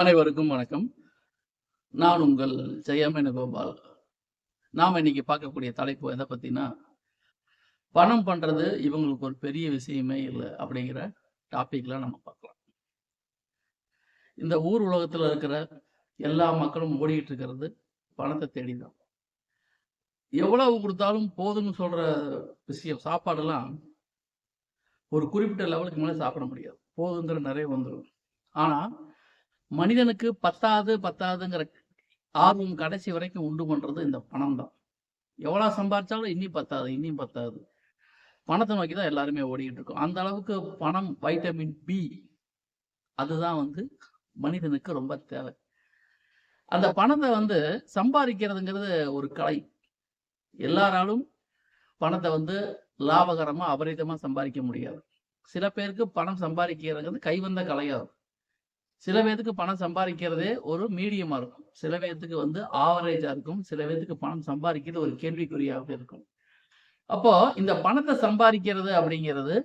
அனைவருக்கும் வணக்கம். நான் உங்கள் ஜெயமேனு கோபால் நாம் இன்னைக்கு பார்க்கக்கூடிய தலைப்பு எதை பற்றினா பணம் பண்ணுறது இவங்களுக்கு ஒரு பெரிய விஷயமே இல்லை அப்படிங்கிற டாப்பிக்கில் நம்ம பார்க்கலாம். இந்த ஊர் உலகத்தில் இருக்கிற எல்லா மக்களும் ஓடிட்டு இருக்கிறது பணத்தை தேடி தான் எவ்வளவு கொடுத்தாலும் போதும்னு சொல்கிற விஷயம் சாப்பாடெல்லாம் ஒரு குறிப்பிட்ட லெவலுக்கு மேலே சாப்பிட முடியாது. போதுங்கிற நிறைய வந்துடும் ஆனால் மனிதனுக்கு பத்தாது பத்தாதுங்கிற ஆர்வம் கடைசி வரைக்கும் உண்டு பண்றது இந்த பணம் தான் எவ்வளோ சம்பாரிச்சாலும் இன்னும் பத்தாது இன்னும் பத்தாது. பணத்தை நோக்கி தான் எல்லாருமே ஓடிக்கிட்டு இருக்கோம். அந்த அளவுக்கு பணம் வைட்டமின் பி அதுதான் வந்து மனிதனுக்கு ரொம்ப தேவை. அந்த பணத்தை வந்து சம்பாதிக்கிறதுங்கிறது ஒரு கலை. எல்லாராலும் பணத்தை வந்து லாபகரமா அபரிதமா சம்பாதிக்க முடியாது. சில பேருக்கு பணம் சம்பாதிக்கிறதுங்கிறது கைவந்த கலையாகும் சில பேர்த்துக்கு பணம் சம்பாதிக்கிறதே ஒரு மீடியமா இருக்கும். சில பேர்த்துக்கு வந்து ஆவரேஜா இருக்கும். சில பேர்த்துக்கு பணம் சம்பாதிக்கிறது ஒரு கேள்விக்குறியாக இருக்கும். அப்போ இந்த பணத்தை சம்பாதிக்கிறது அப்படிங்கிறது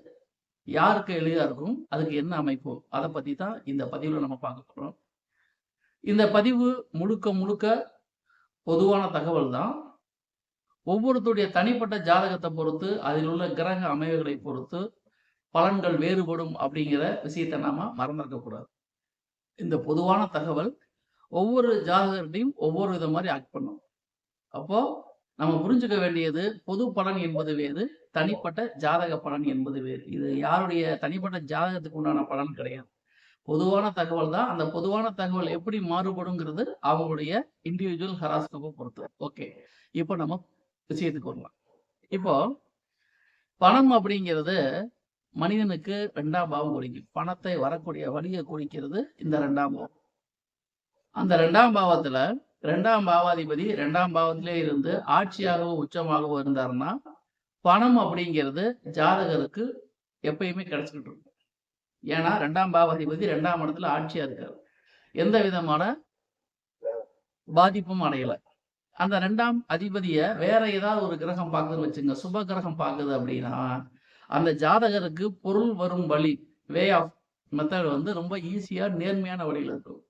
யாருக்கு எளிதா இருக்கும்? அதுக்கு என்ன அமைப்பு? அதை பத்தி தான் இந்த பதிவுல நம்ம பார்க்க போறோம். இந்த பதிவு முழுக்க முழுக்க பொதுவான தகவல் தான். ஒவ்வொருத்தருடைய தனிப்பட்ட ஜாதகத்தை பொறுத்து அதில் உள்ள கிரக அமைவுகளை பொறுத்து பலன்கள் வேறுபடும் அப்படிங்கிற விஷயத்தை நாம மறந்துருக்க கூடாது. இந்த பொதுவான தகவல் ஒவ்வொரு ஜாதகர்கிட்டையும் ஒவ்வொரு வித மாதிரி ஆக்ட் பண்ணும். அப்போ நம்ம புரிஞ்சுக்க வேண்டியது பொது பலன் என்பது வேறு தனிப்பட்ட ஜாதக பலன் என்பது வேறு. இது யாருடைய தனிப்பட்ட ஜாதகத்துக்கு உண்டான பலன் கிடையாது. பொதுவான தகவல் தான். அந்த பொதுவான தகவல் எப்படி மாறுபடுங்கிறது அவங்களுடைய இண்டிவிஜுவல் ஹராஸ்கோப்பை பொறுத்து. ஓகே இப்போ நம்ம விஷயத்துக்கு வரலாம். இப்போ பணம் அப்படிங்கிறது மனிதனுக்கு ரெண்டாம் பாவம் குறிக்கும் பணத்தை வரக்கூடிய வழியை குறிக்கிறது இந்த ரெண்டாம் பாவம். அந்த ரெண்டாம் பாவத்துல ரெண்டாம் பாவாதிபதி ரெண்டாம் பாவத்திலே இருந்து ஆட்சியாகவோ உச்சமாகவோ இருந்தாருன்னா பணம் அப்படிங்கிறது ஜாதகருக்கு எப்பயுமே கிடைச்சிக்கிட்டு இருக்கும். ஏன்னா ரெண்டாம் பாவாதிபதி ரெண்டாம் இடத்துல ஆட்சியா இருக்காரு. எந்த விதமான பாதிப்பும் அடையல. அந்த ரெண்டாம் அதிபதிய வேற ஏதாவது ஒரு கிரகம் பார்க்குதுன்னு வச்சுங்க. சுப கிரகம் பார்க்குது அப்படின்னா அந்த ஜாதகருக்கு பொருள் வரும் வழி வே ஆஃப் மெத்தட் வந்து ரொம்ப ஈஸியா நேர்மையான வழியில் இருக்கும்.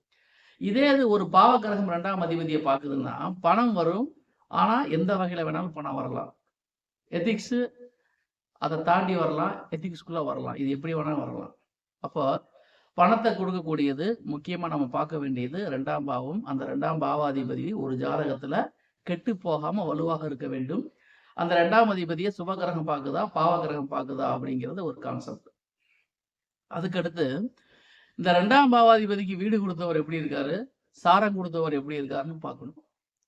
இதே இது ஒரு பாவகிரகம் ரெண்டாம் அதிபதியை பார்க்குதுன்னா பணம் வரும் ஆனா எந்த வகையில வேணாலும் பணம் வரலாம். எத்திக்ஸ் அதை தாண்டி வரலாம் எத்திக்ஸ்குள்ள வரலாம் இது எப்படி வேணாலும் வரலாம். அப்போ பணத்தை கொடுக்கக்கூடியது முக்கியமா நம்ம பார்க்க வேண்டியது ரெண்டாம் பாவம் அந்த ரெண்டாம் பாவாதிபதி ஒரு ஜாதகத்துல கெட்டு போகாம வலுவாக இருக்க வேண்டும். அந்த ரெண்டாம் அதிபதியை சுபகிரகம் பார்க்குதா பாவகிரகம் பார்க்குதா அப்படிங்கிறது ஒரு கான்செப்ட் அதுக்கடுத்து இந்த ரெண்டாம் பாவாதிபதிக்கு வீடு கொடுத்தவர் எப்படி இருக்காரு? சாரம் கொடுத்தவர் எப்படி இருக்காருன்னு பார்க்கணும்.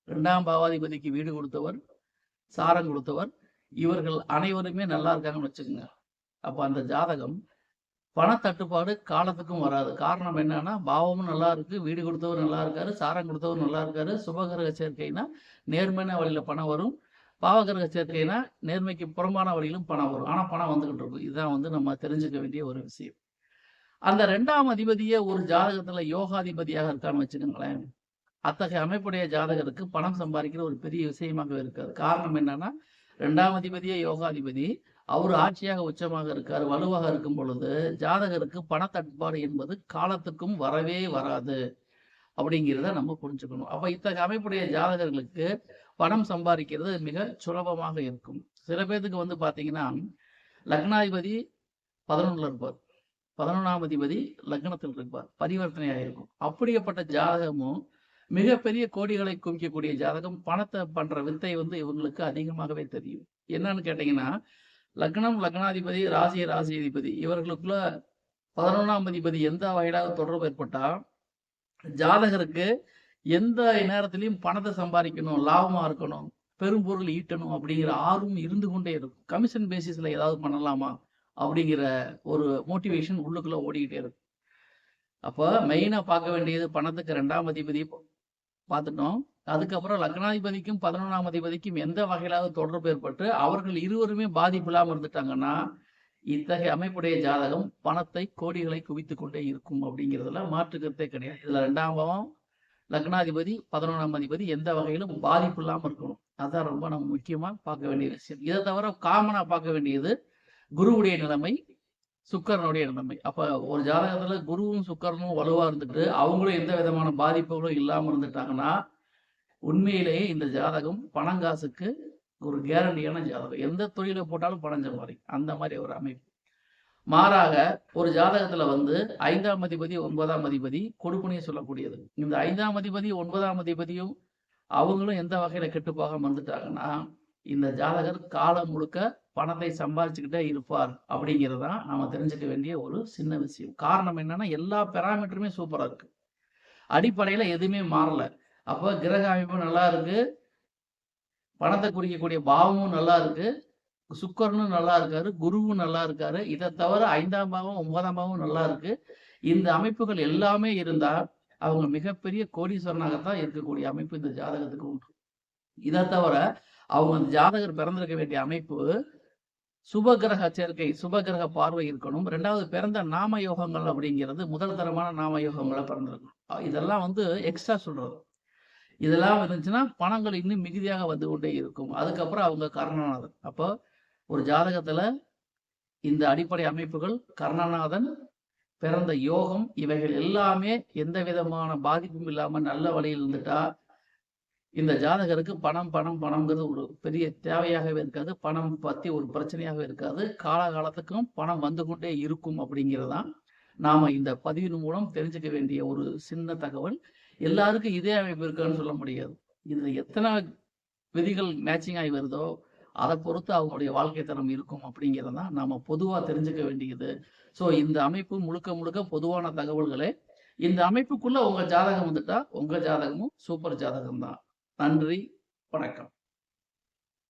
ரெண்டாம் பாவாதிபதிக்கு வீடு கொடுத்தவர் சாரம் கொடுத்தவர் இவர்கள் அனைவருமே நல்லா இருக்காங்கன்னு வச்சுக்கோங்க. அப்போ அந்த ஜாதகம் பணத்தட்டுப்பாடு காலத்துக்கும் வராது. காரணம் என்னன்னா பாவமும் நல்லா இருக்கு வீடு கொடுத்தவர் நல்லா இருக்காரு சாரம் கொடுத்தவர் நல்லா இருக்காரு சுபகிரக சேர்க்கைனா நேர்மையான வழியில பணம் வரும் பாவகிரக சேர்க்கைனா நேர்மைக்கு புறம்பான வழியிலும் பணம் வரும். ஆனா பணம் வந்துகிட்டு இருக்கும். இதுதான் வந்து நம்ம தெரிஞ்சுக்க வேண்டிய ஒரு விஷயம். அந்த ரெண்டாம் அதிபதியே ஒரு ஜாதகத்துல யோகாதிபதியாக இருக்கான்னு வச்சுக்கோங்களேன். அத்தகைய அமைப்புடைய ஜாதகருக்கு பணம் சம்பாதிக்கிற ஒரு பெரிய விஷயமாக இருக்காது. காரணம் என்னன்னா ரெண்டாம் அதிபதியே யோகாதிபதி. அவர் ஆட்சியாக உச்சமாக இருக்கார் வலுவாக இருக்கும் பொழுது ஜாதகருக்கு பணத்தட்டுப்பாடு என்பது காலத்துக்கும் வரவே வராது. அப்படிங்கிறத நம்ம புரிஞ்சுக்கணும். அப்ப இத்தகைய அமைப்புடைய ஜாதகர்களுக்கு பணம் சம்பாதிக்கிறது மிக சுலபமாக இருக்கும். சில பேர்த்துக்கு வந்து பார்த்தீங்கன்னா லக்னாதிபதி பதினொன்றில் இருப்பார். பதினொன்றாம் அதிபதி லக்னத்தில் இருப்பார். பரிவர்த்தனையாக இருக்கும். அப்படியேப்பட்ட ஜாதகமும் மிகப்பெரிய கோடிகளை குவிக்கக்கூடிய ஜாதகம் பணத்தை பண்ற வித்தை வந்து இவங்களுக்கு அதிகமாகவே தெரியும். என்னன்னு கேட்டீங்கன்னா லக்னம் லக்னாதிபதி ராசி ராசியாதிபதி இவர்களுக்குள்ள பதினொன்றாம் அதிபதி எந்த வகையிலாவது தொடர்பு ஏற்பட்டா ஜாதகருக்கு எந்த நேரத்திலையும் பணத்தை சம்பாதிக்கணும் லாபமா இருக்கணும் பெரும்பொருள் ஈட்டணும் அப்படிங்கிற ஆர்வம் இருந்து கொண்டே இருக்கும். கமிஷன் பேசிஸ்ல ஏதாவது பண்ணலாமா அப்படிங்கிற ஒரு மோட்டிவேஷன் உள்ளுக்குள்ள ஓடிக்கிட்டே இருக்கும். அப்போ மெயினா பார்க்க வேண்டியது பணத்துக்கு ரெண்டாம் அதிபதி பார்த்துட்டோம். அதுக்கப்புறம் லக்னாதிபதிக்கும் பதினொன்றாம் அதிபதிக்கும் எந்த வகையிலாவது தொடர்பு ஏற்பட்டு அவர்கள் இருவருமே பாதிப்பு இல்லாமல் இருந்துட்டாங்கன்னா இத்தகைய அமைப்புடைய ஜாதகம் பணத்தை கோடிகளை குவித்து கொண்டே இருக்கும் அப்படிங்கிறதுல மாற்றுக்கருத்தே கிடையாது. இதுல ரெண்டாம் பாவம் லக்னாதிபதி பதினொன்றாம் அதிபதி எந்த வகையிலும் பாதிப்பு இல்லாமல் இருக்கணும். அதான் ரொம்ப நம்ம முக்கியமா பார்க்க வேண்டிய விஷயம். இதை தவிர காமனா பார்க்க வேண்டியது குருவுடைய நிலைமை சுக்கரனுடைய நிலைமை. அப்ப ஒரு ஜாதகத்துல குருவும் சுக்கரனும் வலுவா இருந்துட்டு அவங்களும் எந்த விதமான பாதிப்புகளும் இல்லாம இருந்துட்டாங்கன்னா உண்மையிலேயே இந்த ஜாதகம் பணங்காசுக்கு ஒரு கேரண்டியான ஜாதகம். எந்த தொழிலை போட்டாலும் பணஞ்ச மாதிரி அந்த மாதிரி ஒரு அமைப்பு. மாறாக ஒரு ஜாதகத்துல வந்து ஐந்தாம் அதிபதி ஒன்பதாம் அதிபதி கொடுப்புனையை சொல்லக்கூடியது. இந்த ஐந்தாம் அதிபதி ஒன்பதாம் அதிபதியும் அவங்களும் எந்த வகையில கெட்டுப்போகாம வந்துட்டாங்கன்னா இந்த ஜாதகர் காலம் முழுக்க பணத்தை சம்பாதிச்சுக்கிட்டே இருப்பார் அப்படிங்கிறதான் நாம தெரிஞ்சுக்க வேண்டிய ஒரு சின்ன விஷயம். காரணம் என்னன்னா எல்லா பெராமீட்டருமே சூப்பரா இருக்கு. அடிப்படையில எதுவுமே மாறல. அப்போ கிரக அமைப்பு நல்லா இருக்கு. பணத்தை குறிக்கக்கூடிய பாவமும் நல்லா இருக்கு. சுக்கரனும் நல்லா இருக்காரு குருவும் நல்லா இருக்காரு. இதை தவிர ஐந்தாம் பாவம் ஒன்பதாம் பாவம் நல்லா இருக்கு. இந்த அமைப்புகள் எல்லாமே இருந்தா அவங்க மிகப்பெரிய கோடீஸ்வரனாகத்தான் இருக்கக்கூடிய அமைப்பு இந்த ஜாதகத்துக்கு உண்டு. இதை தவிர அவங்க அந்த ஜாதகர் பிறந்திருக்க வேண்டிய அமைப்பு சுபகிரக சேர்க்கை சுபகிரக பார்வை இருக்கணும். ரெண்டாவது பிறந்த நாம யோகங்கள் அப்படிங்கிறது முதல் தரமான நாம யோகங்களை பிறந்திருக்கணும் இதெல்லாம் வந்து எக்ஸ்ட்ரா சொல்றது. இதெல்லாம் இருந்துச்சுன்னா பணங்கள் இன்னும் மிகுதியாக வந்து கொண்டே இருக்கும். அதுக்கப்புறம் அவங்க கர்ணநாதன் அப்போ ஒரு ஜாதகத்துல இந்த அடிப்படை அமைப்புகள் கர்ணநாதன் பிறந்த யோகம் இவைகள் எல்லாமே எந்த விதமான பாதிப்பும் இல்லாம நல்ல வழியில் இருந்துட்டா இந்த ஜாதகருக்கு பணம் பணம் பணம்ங்கிறது ஒரு பெரிய தேவையாகவே இருக்காது. பணம் பத்தி ஒரு பிரச்சனையாகவே இருக்காது. காலகாலத்துக்கும் பணம் வந்து கொண்டே இருக்கும் அப்படிங்கிறதான் நாம இந்த பதிவின் மூலம் தெரிஞ்சுக்க வேண்டிய ஒரு சின்ன தகவல். எல்லாருக்கும் இதே அமைப்பு இருக்கான்னு சொல்ல முடியாது. இதுல எத்தனை விதிகள் மேட்சிங் ஆகி வருதோ அதை பொறுத்து அவங்களுடைய வாழ்க்கை தரம் இருக்கும் அப்படிங்கிறத தான் நாம பொதுவா தெரிஞ்சுக்க வேண்டியது. ஸோ இந்த அமைப்பு முழுக்க முழுக்க பொதுவான தகவல்களே. இந்த அமைப்புக்குள்ள உங்க ஜாதகம் வந்துட்டா உங்க ஜாதகமும் சூப்பர் ஜாதகம் தான் நன்றி வணக்கம்.